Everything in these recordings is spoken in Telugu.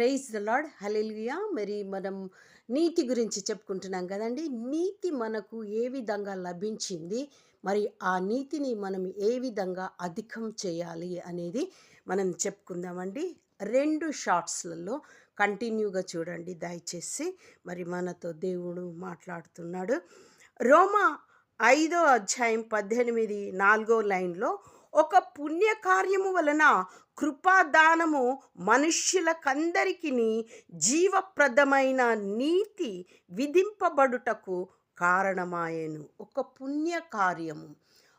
ప్రైజ్ ద లాడ్ హలెలుయా మరి మనం నీతి గురించి చెప్పుకుంటున్నాం కదండి. నీతి మనకు ఏ విధంగా లభించింది? మరి ఆ నీతిని మనం ఏ విధంగా అధికం చేయాలి అనేది మనం చెప్పుకుందామండి. రెండు షార్ట్స్లలో కంటిన్యూగా చూడండి దయచేసి. మరి మనతో దేవుడు మాట్లాడుతున్నాడు. రోమా ఐదో అధ్యాయం పద్దెనిమిది నాలుగో లైన్లో ఒక పుణ్యకార్యము వలన కృపాదానము మనుష్యులకందరికీ జీవప్రదమైన నీతి విధింపబడుటకు కారణమాయను. ఒక పుణ్యకార్యము.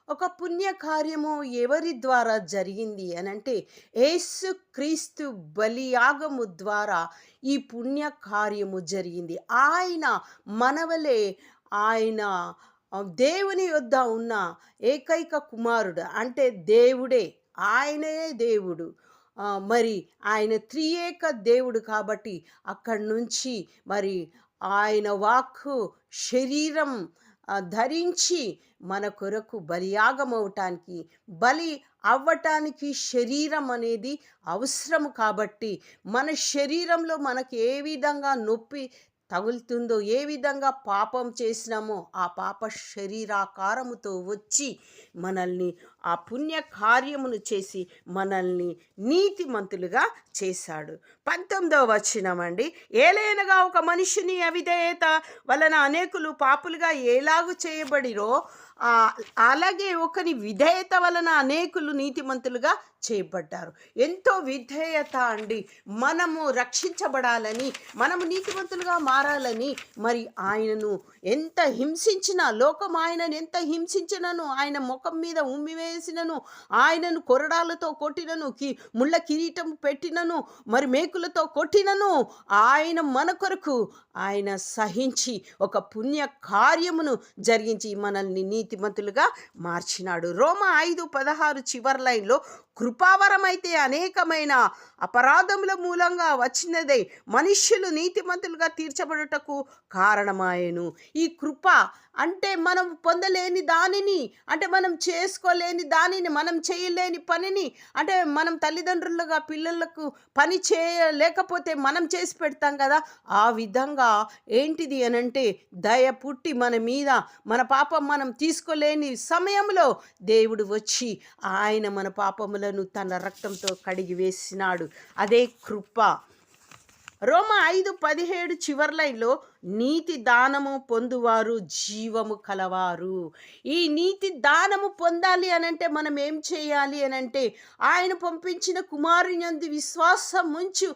ఒక పుణ్యకార్యము ఎవరి ద్వారా జరిగింది అని అంటే యేసు క్రీస్తు బలియాగము ద్వారా ఈ పుణ్యకార్యము జరిగింది. ఆయన మనవలే ఆయన దేవుని యొద్ద ఉన్న ఏకైక కుమారుడు అంటే దేవుడే ఆయనే దేవుడు. మరి ఆయన త్రియేక దేవుడు కాబట్టి అక్కడి నుంచి మరి ఆయన వాక్కు శరీరం ధరించి మన కొరకు బలియాగం అవటానికి బలి అవ్వటానికి శరీరం అనేది అవసరం కాబట్టి మన శరీరంలో మనకు ఏ విధంగా నొప్పి తగులుతుందో ఏ విధంగా పాపం చేసినామో ఆ పాప శరీరాకారముతో వచ్చి మనల్ని ఆ పుణ్య కార్యమును చేసి మనల్ని నీతిమంతులుగా చేశాడు. పంతొమ్మిదవ వచ్చినమండి ఏలైనగా ఒక మనిషిని అవిధేయత వలన అనేకులు పాపులుగా ఎలాగు చేయబడిరో అలాగే ఒకని విధేయత వలన అనేకులు నీతిమంతులుగా చేయబడ్డారు. ఎంతో విధేయత అండి. మనము రక్షించబడాలని మనము నీతిమంతులుగా మారాలని మరి ఆయనను ఎంత హింసించినా లోకం ఆయనను ఎంత హింసించినను ఆయన ముఖం మీద ఉమ్మి వేసినను ఆయనను కొరడాలతో కొట్టినను కి ముళ్ళ కిరీటం పెట్టినను మరి మేకులతో కొట్టినను ఆయన మన కొరకు ఆయన సహించి ఒక పుణ్య కార్యమును జరిగించి మనల్ని నీతి నీతిమంతులుగా మార్చినాడు. రోమ ఐదు పదహారు చివరి లైన్లో కృపావరమైతే అనేకమైన అపరాధముల మూలంగా వచ్చినదే మనుష్యులు నీతిమంతులుగా తీర్చబడుటకు కారణమాయను. ఈ కృప అంటే మనం పొందలేని దానిని అంటే మనం చేసుకోలేని దానిని మనం చేయలేని పనిని అంటే మనం తల్లిదండ్రులుగా పిల్లలకు పని చేయలేకపోతే మనం చేసి పెడతాం కదా. ఆ విధంగా ఏంటిది అని అంటే దయ పుట్టి మన మీద మన పాపం మనం తీసుకోలేని సమయంలో దేవుడు వచ్చి ఆయన మన పాపములను తన రక్తంతో కడిగి వేసినాడు. అదే కృప. రోమ ఐదు పదిహేడు చివరి లైన్లో నీతి దానము పొందువారు జీవము కలవారు. ఈ నీతి దానము పొందాలి అనంటే మనం ఏం చేయాలి అనంటే ఆయన పంపించిన కుమారుని విశ్వాసం ఉంచు